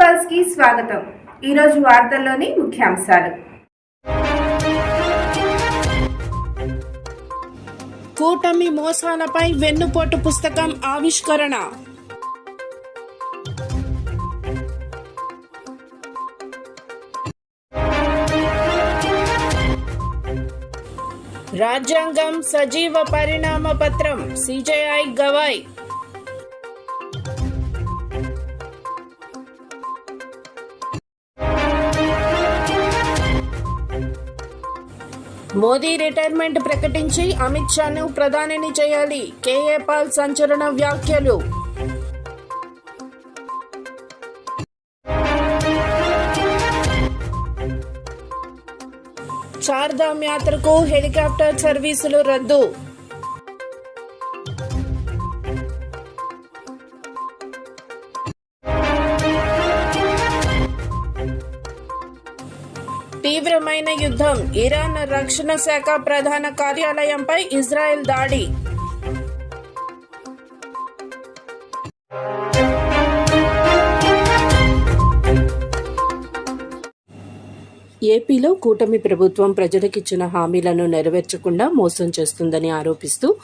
పల్స్కి స్వాగతం. ఈరోజు వార్తల్లోని ముఖ్యాంశాలు. కూటమి మోసాలపై వెన్నుపోటు పుస్తకం ఆవిష్కరణ. రాజ్యాంగం సజీవ పరిణామ పత్రం సిజేఐ గవాయ్. మోదీ రిటైర్మెంట్ ప్రకటించి అమిత్ షాను ప్రధానిని చేయాలి. కేఏ పాల్ సంచలన వ్యాఖ్యలు. చార్ధామ్ యాత్రకు హెలికాప్టర్ సర్వీసులు రద్దు. తీవ్రమైన యుద్ధం. ఇరాన్ రక్షణ శాఖ ప్రధాన కార్యాలయంపై ఇజ్రాయెల్ దాడి. ఏపీలో కూటమి ప్రభుత్వం ప్రజలకిచ్చిన హామీలను నెరవేర్చకుండా మోసం చేస్తుందని ఆరోపిస్తూ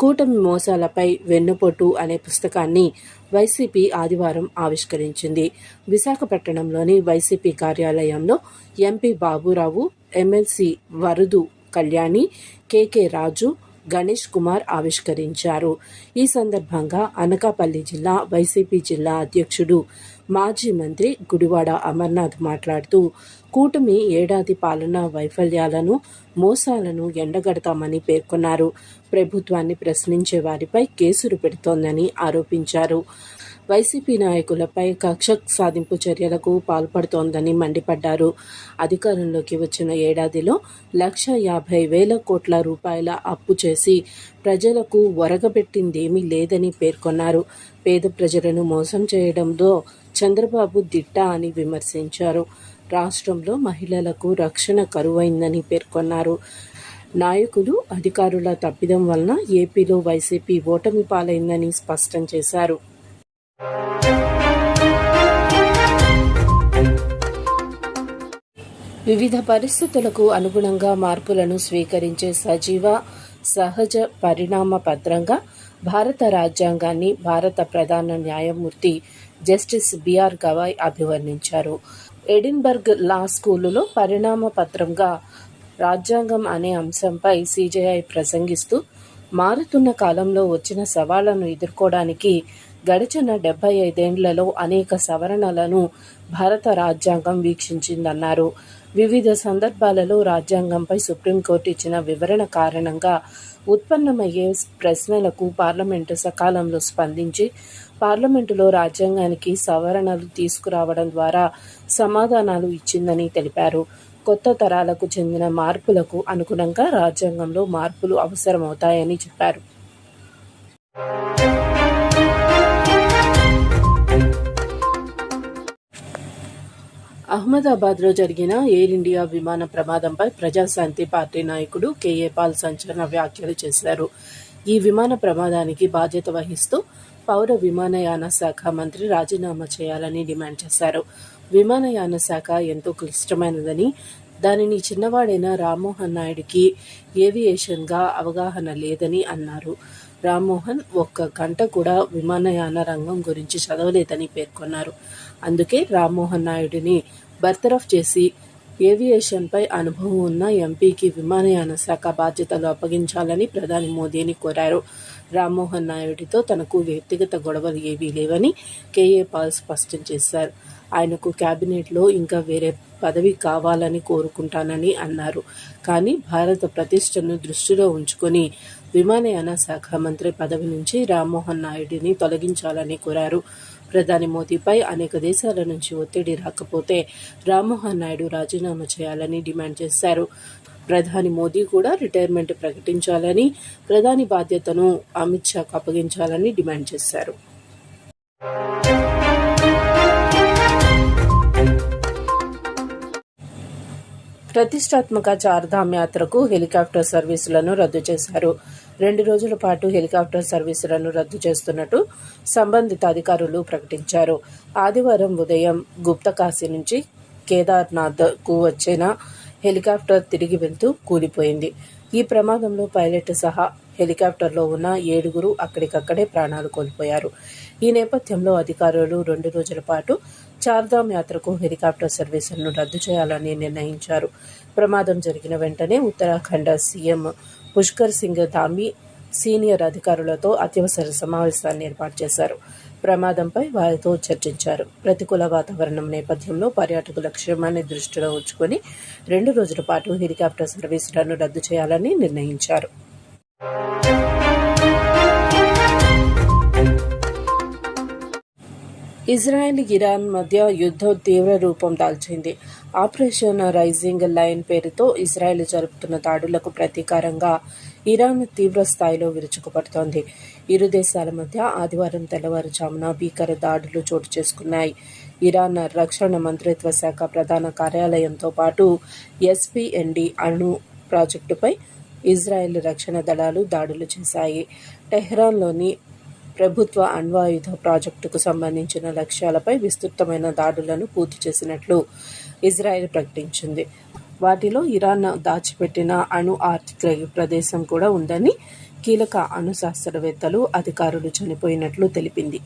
కూటమి మోసాలపై వెన్నుపోటు అనే పుస్తకాన్ని వైసీపీ ఆదివారం ఆవిష్కరించింది. విశాఖపట్నంలోని వైసీపీ కార్యాలయంలో MP Baburao MLC Varudu Kalyani KK Raju Ganesh Kumar ఆవిష్కరించారు. ఈ సందర్భంగా అనకాపల్లి జిల్లా వైసీపీ జిల్లా అధ్యక్షుడు మాజీ మంత్రి గుడివాడ అమర్నాథ్ మాట్లాడుతూ కూటమి ఏడాది పాలన వైఫల్యాలను మోసాలను ఎండగడతామని పేర్కొన్నారు. ప్రభుత్వాన్ని ప్రశ్నించే వారిపై కేసులు పెడుతోందని ఆరోపించారు. వైసీపీ నాయకులపై కక్ష సాధింపు చర్యలకు పాల్పడుతోందని మండిపడ్డారు. అధికారంలోకి వచ్చిన ఏడాదిలో లక్ష యాభై వేల కోట్ల రూపాయల అప్పు చేసి ప్రజలకు ఒరగబెట్టిందేమీ లేదని పేర్కొన్నారు. పేద ప్రజలను మోసం చేయడంలో చంద్రబాబు దిట్ట అని విమర్శించారు. రాష్ట్రంలో మహిళలకు రక్షణ కరువైందని పేర్కొన్నారు. నాయకులు అధికారుల తప్పిదం వలన ఏపీలో వైసీపీ ఓటమి పాలైందని స్పష్టం చేశారు. వివిధ పరిస్థితులకు అనుగుణంగా మార్పులను స్వీకరించే సజీవ సహజ పరిణామ పత్రంగా భారత రాజ్యాంగాన్ని భారత ప్రధాన న్యాయమూర్తి జస్టిస్ బిఆర్ గవాయ్ అభివర్ణించారు. ఎడిన్బర్గ్ లా స్కూలులో పరిణామ పత్రంగా రాజ్యాంగం అనే అంశంపై సిజేఐ ప్రసంగిస్తూ మారుతున్న కాలంలో వచ్చిన సవాళ్ళను ఎదుర్కోవడానికి గడిచిన డెబ్బై ఐదేండ్లలో అనేక సవరణలను భారత రాజ్యాంగం వీక్షించిందన్నారు. వివిధ సందర్భాలలో రాజ్యాంగంపై సుప్రీంకోర్టు ఇచ్చిన వివరణ కారణంగా ఉత్పన్నమయ్యే ప్రశ్నలకు పార్లమెంటు సకాలంలో స్పందించి పార్లమెంటులో రాజ్యాంగానికి సవరణలు తీసుకురావడం ద్వారా సమాధానాలు ఇచ్చిందని తెలిపారు. కొత్త తరాలకు చెందిన మార్పులకు అనుగుణంగా రాజ్యాంగంలో మార్పులు అవసరమవుతాయని చెప్పారు. అహ్మదాబాద్లో జరిగిన ఎయిర్ ఇండియా విమాన ప్రమాదంపై ప్రజాశాంతి పార్టీ నాయకుడు కేఏ పాల్ సంచలన వ్యాఖ్యలు చేశారు. ఈ విమాన ప్రమాదానికి బాధ్యత వహిస్తూ పౌర విమానయాన శాఖ మంత్రి రాజీనామా చేయాలని డిమాండ్ చేశారు. విమానయాన శాఖ ఎంతో క్లిష్టమైనదని దానిని చిన్నవాడైన రామ్మోహన్ నాయుడికి ఏవియేషన్గా అవగాహన లేదని అన్నారు. రామ్మోహన్ ఒక్క గంట కూడా విమానయాన రంగం గురించి చదవలేదని పేర్కొన్నారు. అందుకే రామ్మోహన్ నాయుడిని బర్తరఫ్ చేసి ఏవియేషన్పై అనుభవం ఉన్న ఎంపీకి విమానయాన శాఖ బాధ్యతలు అప్పగించాలని ప్రధాని మోదీని కోరారు. రామ్మోహన్ నాయుడితో తనకు వ్యక్తిగత గొడవలు ఏవీ లేవని కేఏ పాల్ స్పష్టం చేశారు. ఆయనకు కేబినెట్లో ఇంకా వేరే పదవి కావాలని కోరుకుంటానని అన్నారు. కానీ భారత ప్రతిష్టను దృష్టిలో ఉంచుకొని విమానయాన శాఖ మంత్రి పదవి నుంచి రామ్మోహన్ నాయుడిని తొలగించాలని కోరారు. ప్రధాని మోదీపై అనేక దేశాల నుంచి ఒత్తిడి రాకపోతే రామ్మోహన్ నాయుడు రాజీనామా చేయాలని డిమాండ్ చేశారు. ప్రధాని మోదీ కూడా రిటైర్మెంట్ ప్రకటించాలని ప్రధాని బాధ్యతను అమిత్ షాకు అప్పగించాలని డిమాండ్ చేశారు. ప్రతిష్టాత్మక చార్ధామ్ యాత్రకు హెలికాప్టర్ సర్వీసులను రద్దు చేశారు. రెండు రోజుల పాటు హెలికాప్టర్ సర్వీసులను రద్దు చేస్తున్నట్టు సంబంధిత అధికారులు ప్రకటించారు. ఆదివారం ఉదయం గుప్తకాశీ నుంచి కేదార్నాథ్కు వచ్చిన హెలికాప్టర్ తిరిగి వెళ్తూ కూలిపోయింది. ఈ ప్రమాదంలో పైలట్ సహా హెలికాప్టర్లో ఉన్న ఏడుగురు అక్కడికక్కడే ప్రాణాలు కోల్పోయారు. ఈ నేపథ్యంలో అధికారులు రెండు రోజుల పాటు చార్ధామ్ యాత్రకు హెలికాప్టర్ సర్వీసులను రద్దు చేయాలని నిర్ణయించారు. ప్రమాదం జరిగిన వెంటనే ఉత్తరాఖండ్ సీఎం పుష్కర్ సింగ్ ధామి సీనియర్ అధికారులతో అత్యవసర సమావేశాన్ని ఏర్పాటు చేశారు. ప్రమాదంపై వారితో చర్చించారు. ప్రతికూల వాతావరణం నేపథ్యంలో పర్యాటకుల క్షేమాన్ని దృష్టిలో ఉంచుకొని రెండు రోజుల పాటు హెలికాప్టర్ సర్వీసులను రద్దు చేయాలని నిర్ణయించారు. ఇజ్రాయెల్ ఇరాన్ మధ్య యుద్ధం తీవ్ర రూపం దాల్చింది. ఆపరేషన్ రైజింగ్ లైన్ పేరుతో ఇజ్రాయెల్ జరుపుతున్న దాడులకు ప్రతీకారంగా ఇరాన్ తీవ్ర స్థాయిలో విరుచుకుపడుతోంది. ఇరు దేశాల మధ్య ఆదివారం తెల్లవారుజామున భీకర దాడులు చోటు చేసుకున్నాయి. ఇరాన్ రక్షణ మంత్రిత్వ శాఖ ప్రధాన కార్యాలయంతో పాటు ఎస్పీఎన్డి అణు ప్రాజెక్టుపై ఇజ్రాయెల్ రక్షణ దళాలు దాడులు చేశాయి. టెహ్రాన్లోని ప్రభుత్వ అణ్వాయుధ ప్రాజెక్టుకు సంబంధించిన లక్ష్యాలపై విస్తృతమైన దాడులను పూర్తి చేసినట్లు ఇజ్రాయెల్ ప్రకటించింది. వాటిలో ఇరాన్ దాచిపెట్టిన అణు ఆర్థిక ప్రదేశం కూడా ఉందని కీలక అణు శాస్త్రవేత్తలు అధికారులు చనిపోయినట్లు తెలిపింది.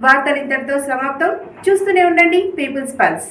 వార్తలు ఇంతటితో సమాప్తం. చూస్తూనే ఉండండి. People's pulse.